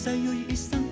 sa'yo'y isang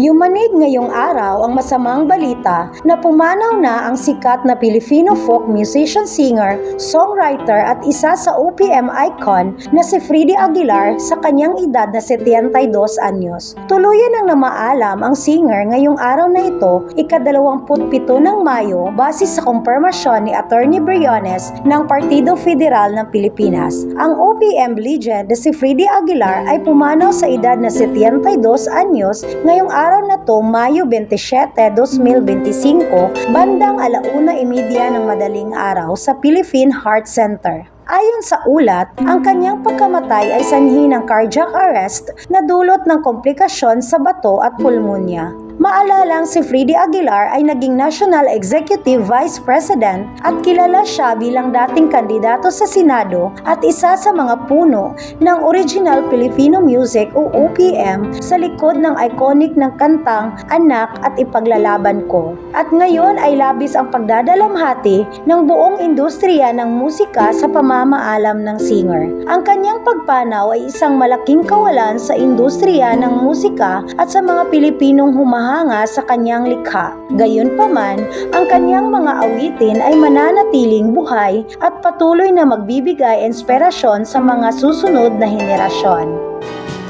Yumanig ngayong araw ang masamang balita na pumanaw na ang sikat na Filipino folk musician singer, songwriter at isa sa OPM icon na si Freddy Aguilar sa kanyang edad na 72 anyos. Tuluyan ang namaalam ang singer ngayong araw na ito, ikadalawamputpito ng Mayo base sa kumpirmasyon ni Attorney Briones ng Partido Federal ng Pilipinas. Ang OPM legend na si Freddy Aguilar ay pumanaw sa edad na 72 anyos ngayong araw na to, Mayo 27, 2025, bandang alauna imedya ng madaling araw sa Philippine Heart Center. Ayon sa ulat, ang kanyang pagkamatay ay sanhi ng cardiac arrest na dulot ng komplikasyon sa bato at pulmonya. Maalalang si Freddy Aguilar ay naging National Executive Vice President at kilala siya bilang dating kandidato sa Senado at isa sa mga puno ng Original Filipino Music o OPM sa likod ng iconic ng kantang Anak at Ipaglalaban Ko. At ngayon ay labis ang pagdadalamhati ng buong industriya ng musika sa pamamaalam ng singer. Ang kanyang pagpanaw ay isang malaking kawalan sa industriya ng musika at sa mga Pilipinong humahanga sa kanyang likha. Gayunpaman, ang kanyang mga awitin ay mananatiling buhay at patuloy na magbibigay inspirasyon sa mga susunod na henerasyon.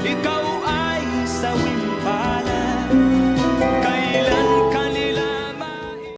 Ikaw ay sa wind.